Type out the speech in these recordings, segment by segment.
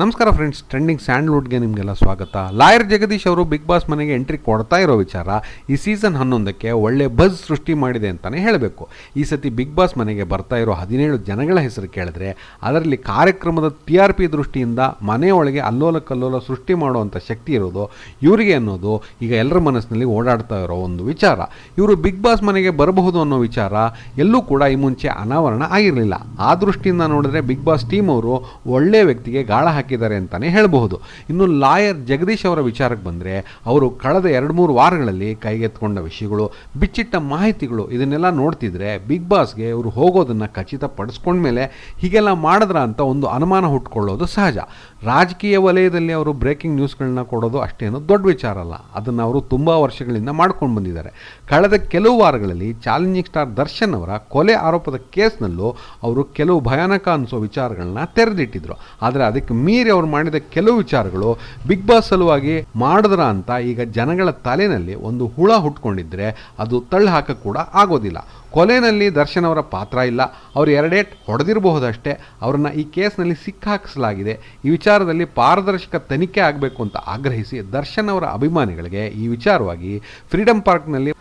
ನಮಸ್ಕಾರ friends trending ಸ್ಯಾಂಡ್ಲ್ವುಡ್ಗೆ ನಿಮಗೆಲ್ಲ ಸ್ವಾಗತ. ಲಾಯರ್ ಜಗದೀಶ್ ಅವರು ಬಿಗ್ ಬಾಸ್ ಮನೆಗೆ ಎಂಟ್ರಿ ಕೊಡ್ತಾ ಇರೋ ವಿಚಾರ ಈ ಸೀಸನ್ ಹನ್ನೊಂದಕ್ಕೆ ಒಳ್ಳೆ ಬಜ್ ಸೃಷ್ಟಿ ಮಾಡಿದೆ ಅಂತಲೇ ಹೇಳಬೇಕು. ಈ ಸತಿ ಬಿಗ್ ಬಾಸ್ ಮನೆಗೆ ಬರ್ತಾ ಇರೋ ಹದಿನೇಳು ಜನಗಳ ಹೆಸರು ಕೇಳಿದ್ರೆ ಅದರಲ್ಲಿ ಕಾರ್ಯಕ್ರಮದ ಟಿ ಆರ್ ಪಿ ದೃಷ್ಟಿಯಿಂದ ಮನೆಯೊಳಗೆ ಅಲ್ಲೋಲ ಕಲ್ಲೋಲ ಸೃಷ್ಟಿ ಮಾಡುವಂಥ ಶಕ್ತಿ ಇರೋದು ಇವರಿಗೆ ಅನ್ನೋದು ಈಗ ಎಲ್ಲರ ಮನಸ್ಸಿನಲ್ಲಿ ಓಡಾಡ್ತಾ ಇರೋ ಒಂದು ವಿಚಾರ. ಇವರು ಬಿಗ್ ಬಾಸ್ ಮನೆಗೆ ಬರಬಹುದು ಅನ್ನೋ ವಿಚಾರ ಎಲ್ಲೂ ಕೂಡ ಈ ಮುಂಚೆ ಅನಾವರಣ ಆಗಿರಲಿಲ್ಲ. ಆ ದೃಷ್ಟಿಯಿಂದ ನೋಡಿದ್ರೆ ಬಿಗ್ ಬಾಸ್ ಟೀಮ್ ಅವರು ಒಳ್ಳೆಯ ವ್ಯಕ್ತಿಗೆ ಗಾಳ ಹಾಕಿದ್ದಾರೆ ಅಂತಲೇ ಹೇಳಬಹುದು. ಇನ್ನು ಲಾಯರ್ ಜಗದೀಶ್ ಅವರ ವಿಚಾರಕ್ಕೆ ಬಂದರೆ, ಅವರು ಕಳೆದ ಎರಡು ಮೂರು ವಾರಗಳಲ್ಲಿ ಕೈಗೆತ್ಕೊಂಡ ವಿಷಯಗಳು, ಬಿಚ್ಚಿಟ್ಟ ಮಾಹಿತಿಗಳು ಇದನ್ನೆಲ್ಲ ನೋಡ್ತಿದ್ರೆ ಬಿಗ್ ಬಾಸ್ಗೆ ಇವರು ಹೋಗೋದನ್ನು ಖಚಿತಪಡಿಸ್ಕೊಂಡ್ಮೇಲೆ ಹೀಗೆಲ್ಲ ಮಾಡಿದ್ರ ಅಂತ ಒಂದು ಅನುಮಾನ ಹುಟ್ಕೊಳ್ಳೋದು ಸಹಜ. ರಾಜಕೀಯ ವಲಯದಲ್ಲಿ ಅವರು ಬ್ರೇಕಿಂಗ್ ನ್ಯೂಸ್ಗಳನ್ನ ಕೊಡೋದು ಅಷ್ಟೇನು ದೊಡ್ಡ ವಿಚಾರ ಅಲ್ಲ. ಅದನ್ನು ಅವರು ತುಂಬ ವರ್ಷಗಳಿಂದ ಮಾಡ್ಕೊಂಡು ಬಂದಿದ್ದಾರೆ. ಕಳೆದ ಕೆಲವು ವಾರಗಳಲ್ಲಿ ಚಾಲೆಂಜಿಂಗ್ ಸ್ಟಾರ್ ದರ್ಶನ್ ಅವರ ಕೊಲೆ ಆರೋಪದ ಕೇಸ್ನಲ್ಲೂ ಅವರು ಕೆಲವು ಭಯಾನಕ ಅನಿಸೋ ವಿಚಾರಗಳನ್ನ ತೆರೆದಿಟ್ಟಿದ್ರು. ಆದರೆ ಅದಕ್ಕೆ ಮೀರಿ ಅವ್ರು ಮಾಡಿದ ಕೆಲವು ವಿಚಾರಗಳು ಬಿಗ್ ಬಾಸ್ ಸಲುವಾಗಿ ಮಾಡಿದ್ರ ಅಂತ ಈಗ ಜನಗಳ ತಲೆನಲ್ಲಿ ಒಂದು ಹುಳ ಹುಟ್ಕೊಂಡಿದ್ರೆ ಅದು ತಳ್ಳು ಹಾಕಕ್ಕೆ ಕೂಡ ಆಗೋದಿಲ್ಲ. ಕೊಲೆನಲ್ಲಿ ದರ್ಶನ್ ಅವರ ಪಾತ್ರ ಇಲ್ಲ. ಅವರು ಎರಡೇಟ್ ಹೊಡೆದಿರಬಹುದಷ್ಟೇ. ಅವರನ್ನು ಈ ಕೇಸ್ನಲ್ಲಿ ಸಿಕ್ಕಾಕಿಸಲಾಗಿದೆ. ಈ ವಿಚಾರದಲ್ಲಿ ಪಾರದರ್ಶಕ ತನಿಖೆ ಆಗಬೇಕು ಅಂತ ಆಗ್ರಹಿಸಿ ದರ್ಶನ್ ಅವರ ಅಭಿಮಾನಿಗಳಿಗೆ ಈ ವಿಚಾರವಾಗಿ ಫ್ರೀಡಂ ಪಾರ್ಕ್ನಲ್ಲಿ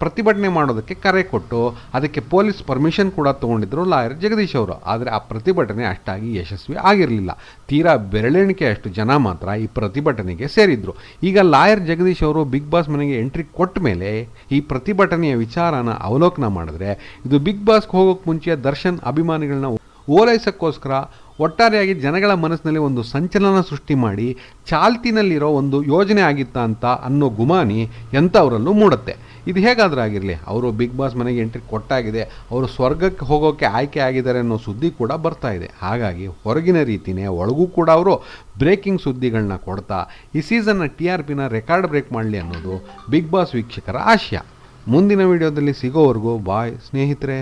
ಪ್ರತಿಭಟನೆ ಮಾಡೋದಕ್ಕೆ ಕರೆ ಕೊಟ್ಟು ಅದಕ್ಕೆ ಪೊಲೀಸ್ ಪರ್ಮಿಷನ್ ಕೂಡ ತೊಗೊಂಡಿದ್ದರು ಲಾಯರ್ ಜಗದೀಶ್ ಅವರು. ಆದರೆ ಆ ಪ್ರತಿಭಟನೆ ಅಷ್ಟಾಗಿ ಯಶಸ್ವಿ ಆಗಿರಲಿಲ್ಲ. ತೀರಾ ಬೆರಳೆಣಿಕೆಯಷ್ಟು ಜನ ಮಾತ್ರ ಈ ಪ್ರತಿಭಟನೆಗೆ ಸೇರಿದ್ರು. ಈಗ ಲಾಯರ್ ಜಗದೀಶ್ ಅವರು ಬಿಗ್ ಬಾಸ್ ಮನೆಗೆ ಎಂಟ್ರಿ ಕೊಟ್ಟ ಮೇಲೆ ಈ ಪ್ರತಿಭಟನೆಯ ವಿಚಾರನ ಅವಲೋಕನ ಮಾಡಿದ್ರೆ ಇದು ಬಿಗ್ ಬಾಸ್ಗೆ ಹೋಗೋಕ್ಕೆ ಮುಂಚೆ ದರ್ಶನ್ ಅಭಿಮಾನಿಗಳನ್ನ ಓಲೈಸೋಕ್ಕೋಸ್ಕರ ಒಟ್ಟಾರೆಯಾಗಿ ಜನಗಳ ಮನಸ್ಸಿನಲ್ಲಿ ಒಂದು ಸಂಚಲನ ಸೃಷ್ಟಿ ಮಾಡಿ ಚಾಲ್ತಿನಲ್ಲಿರೋ ಒಂದು ಯೋಜನೆ ಆಗಿತ್ತಾ ಅಂತ ಅನ್ನೋ ಗುಮಾನಿ ಎಂಥವರಲ್ಲೂ ಮೂಡುತ್ತೆ. ಇದು ಹೇಗಾದರೂ ಆಗಿರಲಿ, ಅವರು ಬಿಗ್ ಬಾಸ್ ಮನೆಗೆ ಎಂಟ್ರಿ ಕೊಟ್ಟಾಗಿದೆ, ಅವರು ಸ್ವರ್ಗಕ್ಕೆ ಹೋಗೋಕ್ಕೆ ಆಯ್ಕೆ ಆಗಿದ್ದಾರೆ ಅನ್ನೋ ಸುದ್ದಿ ಕೂಡ ಬರ್ತಾ ಇದೆ. ಹಾಗಾಗಿ ಹೊರಗಿನ ರೀತಿಯೇ ಒಳಗೂ ಕೂಡ ಅವರು ಬ್ರೇಕಿಂಗ್ ಸುದ್ದಿಗಳನ್ನ ಕೊಡ್ತಾ, ಈ ಸೀಸನ್ನ ಟಿ ಆರ್ ಪಿನ ರೆಕಾರ್ಡ್ ಬ್ರೇಕ್ ಮಾಡಲಿ ಅನ್ನೋದು ಬಿಗ್ ಬಾಸ್ ವೀಕ್ಷಕರ ಆಶಯ. ಮುಂದಿನ ವಿಡಿಯೋದಲ್ಲಿ ಸಿಗೋವರೆಗೂ ಬಾಯ್ ಸ್ನೇಹಿತರೆ.